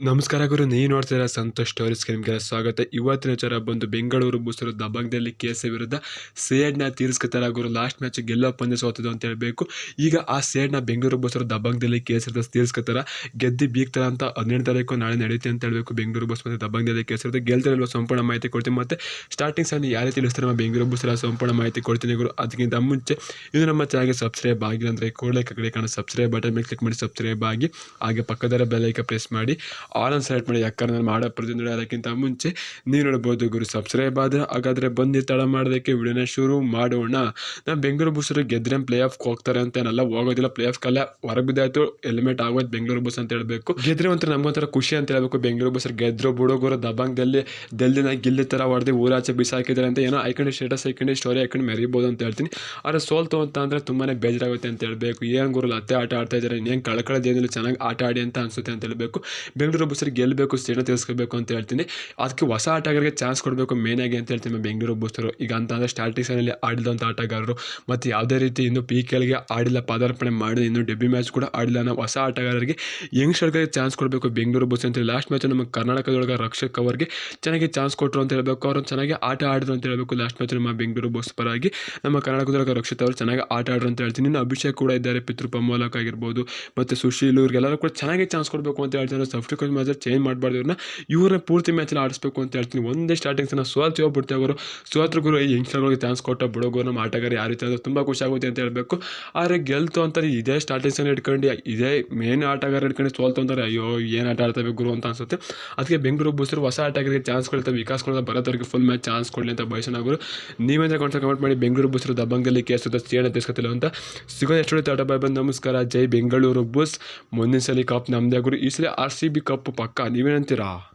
ನಮಸ್ಕಾರ ಗುರು, ನೀವು ನೋಡ್ತಿದ್ದೀರಾ ಸಂತೋಷ್ ಸ್ಟೋರೀಸ್ಗೆ ನಿಮಗೆ ಸ್ವಾಗತ. ಇವತ್ತಿನ ಚರ ಬಂದು ಬೆಂಗಳೂರು ಬೂಸರು ದಬಂಗದಲ್ಲಿ ಕೇಸ ವಿರುದ್ಧ ಸೇಡ್ನ ತೀರಿಸ್ಕೊತಾರೆ ಗುರು ಲಾಸ್ಟ್ ಮ್ಯಾಚ್ ಗೆಲ್ಲೋ ಪಂದ್ಯ ಸೋತದು ಅಂತ ಹೇಳಬೇಕು. ಈಗ ಆ ಸೇಡ್ನ ಬೆಂಗಳೂರು ಬೂಸರು ದಬಂಗದಲ್ಲಿ ಕೇಸ್ ವಿರುದ್ಧ ತೀರಿಸ್ಕೊತಾರ, ಗೆದ್ದು ಬೀಗ್ತಾರ ಅಂತ ಹನ್ನೆರಡು ತಾರೀಕು ನಾಳೆ ನಡೆಯುತ್ತೆ ಅಂತ ಹೇಳಬೇಕು ಬೆಂಗಳೂರು ಬಸ್ ಮತ್ತು ದಬಂಗದಲ್ಲಿ ಕೇಸ್ ಇರುತ್ತೆ ಗೆಲ್ತಾರಲ್ವ ಸಂಪೂರ್ಣ ಮಾಹಿತಿ ಕೊಡ್ತೀನಿ ಮತ್ತೆ ಸ್ಟಾರ್ಟಿಂಗ್ ಸಹ ಯಾರೇ ರೀತಿ ತಿಳಿಸ್ತಾರೆ ನಮ್ಮ ಬೆಂಗಳೂರು ಬೂಸರ ಸಂಪೂರ್ಣ ಮಾಹಿತಿ ಕೊಡ್ತೀನಿ ಗುರು. ಅದಕ್ಕಿಂತ ಮುಂಚೆ ಇದು ನಮ್ಮ ಚಾನಲ್ಗೆ ಸಬ್ಸ್ಕ್ರೈಬ್ ಆಗಿಲ್ಲ ಅಂದರೆ ಕೂಡಲೇ ಕಡೆ ಕಾಣ ಸಬ್ಸ್ಕ್ರೈಬ್ ಬಟನ್ ಮೇಲೆ ಕ್ಲಿಕ್ ಮಾಡಿ ಸಬ್ಸ್ಕ್ರೈಬ್ ಆಗಿ, ಹಾಗೆ ಪಕ್ಕದರ ಬೆಲೈಕ ಪ್ರೆಸ್ ಮಾಡಿ. ಆಲ್ ಅನ್ ಸೆಲೆಕ್ಟ್ ಮಾಡಿ ಯಾಕಂದ್ರೆ ನಾನು ಮಾಡೋ ಪ್ರತಿಯೊಂದು ಅದಕ್ಕಿಂತ ಮುಂಚೆ ನೀವು ನೋಡ್ಬೋದು, ಗುರು ಸಬ್ಸ್ಕ್ರೈಬ್ ಆದರೆ ಹಾಗಾದರೆ ಬಂದು ತಡ ಮಾಡೋದಕ್ಕೆ ವಿಡಿಯೋನ ಶುರು ಮಾಡೋಣ. ನಾನು ಬೆಂಗಳೂರು ಬುಸ್ಸರು ಗೆದ್ರೆ ಪ್ಲೇ ಆಫ್ಗೆ ಹೋಗ್ತಾರೆ ಅಂತ ಏನಲ್ಲ, ಹೋಗೋದಿಲ್ಲ ಪ್ಲೇ ಆಫ್ ಕಲ್ಲ ಹೊರಗೆ ಬಿದ್ದಾಯ್ತು ಎಲಿಮೆಂಟ್ ಆಗೋದು ಬೆಂಗಳೂರು ಬಸ್ ಅಂತ ಹೇಳಬೇಕು. ಗೆದ್ರೆ ಒಂಥರ ನಮಗೊಂಥರ ಖುಷಿ ಅಂತ ಹೇಳಬೇಕು, ಬೆಂಗಳೂರು ಬಸ್ಸರು ಗೆದ್ರು ಬುಡುಗರು ದಬಂಗದಲ್ಲಿ ಡೆಲ್ಲಿನ ಗಿಲ್ಲಿ ಥರ ಹೊಡೆದು ಊರಾಚೆ ಬಿಸಾಕಿದ್ದಾರೆ ಅಂತ ಏನೋ ಐಕಂಡ್ ಸ್ಟೇಟಸ್ ಐಕಂಡ್ ಸ್ಟೋರಿ ಐಕಂಡು ಮೆರಿಬೋದು ಅಂತ ಹೇಳ್ತೀನಿ. ಆದರೆ ಸೋಲ್ತು ಅಂತ ಅಂದರೆ ತುಂಬಾ ಬೇಜಾರಾಗುತ್ತೆ ಅಂತ ಹೇಳಬೇಕು. ಏನು ಗುರು ಅತ್ತೆ ಆಟ ಆಡ್ತಾ ಇದ್ದಾರೆ, ಇನ್ನೇನು ಕಳ್ಕೊಳ್ಳೋದೇನಿಲ್ಲ ಚೆನ್ನಾಗಿ ಆಟ ಆಡಿ ಅಂತ ಅನಿಸುತ್ತೆ ಅಂತ ಹೇಳಬೇಕು. ಬೆಂಗಳೂರು ಬಸ್ಸರು ಗೆಲ್ಲಬೇಕು ಸ್ಟೇಟ್ನ ತಿಳಿಸ್ಕೋಬೇಕು ಅಂತ ಹೇಳ್ತೀನಿ. ಅದಕ್ಕೆ ಹೊಸ ಆಟಗಾರರಿಗೆ ಚಾನ್ಸ್ ಕೊಡಬೇಕು ಮೇನಾಗಿ ಅಂತ ಹೇಳ್ತೀನಿ ಬೆಂಗಳೂರು ಬಸ್ಸರು ಈಗ ಅಂತ ಅಂದರೆ ಆಡಿದಂಥ ಆಟಗಾರರು. ಮತ್ತು ಯಾವುದೇ ರೀತಿ ಇನ್ನು ಪಿ ಕೆ ಆಡಿಲ್ಲ, ಪದಾರ್ಪಣೆ ಮಾಡಿ ಇನ್ನು ಡೆಬ್ಯೂ ಮ್ಯಾಚ್ ಕೂಡ ಆಡಿಲ್ಲ ನಾವು ಹೊಸ ಆಟಗಾರರಿಗೆ ಯಂಗ್ಸ್ಟರ್ಗಳಿಗೆ ಚಾನ್ಸ್ ಕೊಡಬೇಕು ಬೆಂಗಳೂರು ಬಸ್ ಅಂತ ಲಾಸ್ಟ್ ಮ್ಯಾಚ್ ನಮ್ಮ ಕರ್ನಾಟಕದೊಳಗೆ ರಕ್ಷಕ್ ಅವರಿಗೆ ಚೆನ್ನಾಗಿ ಚಾನ್ಸ್ ಕೊಟ್ಟರು ಅಂತ ಹೇಳಬೇಕು. ಅವರು ಚೆನ್ನಾಗಿ ಆಟ ಆಡಿದ್ರು ಅಂತ ಹೇಳಬೇಕು. ಲಾಸ್ಟ್ ಮ್ಯಾಚ್ ನಮ್ಮ ಬೆಂಗಳೂರು ಬಸ್ ಪರವಾಗಿ ನಮ್ಮ ಕರ್ನಾಟಕದೊಳಗೆ ರಕ್ಷಿತ್ ಅವರು ಚೆನ್ನಾಗಿ ಆಟ ಆಡ್ರು ಅಂತ ಹೇಳ್ತೀನಿ. ಇನ್ನು ಅಭಿಷೇಕ್ ಕೂಡ ಇದ್ದಾರೆ, ಪಿತೃ ಮೂಲಕ ಆಗಿರ್ಬೋದು, ಮತ್ತು ಸುಶೀಲ್ ಇವ್ರಿಗೆಲ್ಲರೂ ಕೂಡ ಚೆನ್ನಾಗಿ ಚಾನ್ಸ್ ಕೊಡಬೇಕು ಅಂತ ಹೇಳ್ತೀನಿ ಮ್ಯಾಚ್ ಚೇಂಜ್ ಮಾಡಬಾರ್ದು ಇವ್ರನ್ನ. ಇವ್ರನ್ನ ಪೂರ್ತಿ ಮ್ಯಾಚಲ್ಲಿ ಆಡಿಸ್ಬೇಕು ಅಂತ ಹೇಳ್ತೀನಿ. ಒಂದೇ ಸ್ಟಾರ್ಟಿಂಗ್ಸನ್ನ ಸೋಲ್ತಿ ಹೋಗ್ಬಿಡ್ತೇವೆ ಅವರು ಸೋತ್ರ ಗುರು ಯಂಗ್ಸ್ಟರ್ಗಳಿಗೆ ಚಾನ್ಸ್ ಕೊಟ್ಟ ಬಿಡೋಗು ನಮ್ಮ ಆಟಗಾರ ಯಾವ ರೀತಿ ತುಂಬಾ ತುಂಬ ಖುಷಿ ಆಗುತ್ತೆ ಅಂತ ಹೇಳಬೇಕು. ಆದರೆ ಗೆಲ್ತು ಅಂತಾರೆ, ಇದೇ ಸ್ಟಾರ್ಟಿಂಗ್ಸನ್ನು ಇಟ್ಕೊಂಡು ಇದೇ ಮೇನ್ ಆಟಗಾರ ಇಟ್ಕೊಂಡು ಸೋಲ್ತು ಅಂತಾರೆ. ಅಯ್ಯೋ, ಏನು ಆಟ ಆಡ್ತಾವೆ ಗುರು ಅಂತ ಅನ್ಸುತ್ತೆ. ಅದಕ್ಕೆ ಬೆಂಗಳೂರು ಬೂಸರು ಹೊಸ ಆಟಗಾರರಿಗೆ ಚಾನ್ಸ್ ಕೊಡ್ತಾರೆ ವಿಕಾಸ್ ಕೊಡ್ತಾರೆ ಬರೋದವ್ರಿಗೆ ಫುಲ್ ಮ್ಯಾಚ್ ಚಾನ್ಸ್ ಕೊಡಲಿ ಅಂತ ಬಯಸೋಣ ನೀವೇ ಕಾನ್ಸರ್ ಕಮೆಂಟ್ ಮಾಡಿ ಬೆಂಗಳೂರು ಬೂಸರು ದಬ್ಬಂಗಲ್ಲಿ ಕೇಸ್ ಚೇಣ ತಿಳಿಸ್ಕೊತಿಲ್ಲ ಅಂತ. ಸಿಗೋದು ಎಷ್ಟು ಬಾಯ್ ಬಂದು ನಮಸ್ಕಾರ. ಜೈ ಬೆಂಗಳೂರು ಬುಸ್ ಮುಂದಿನ ಸಲ ಕಪ್ ನಮ್ಮದೇ ಗುರು. ಈ ಸಲ ಆರ್ ಸಿ ಬಿ ಕಪ್ 그것뿐밖에 아니면 되라.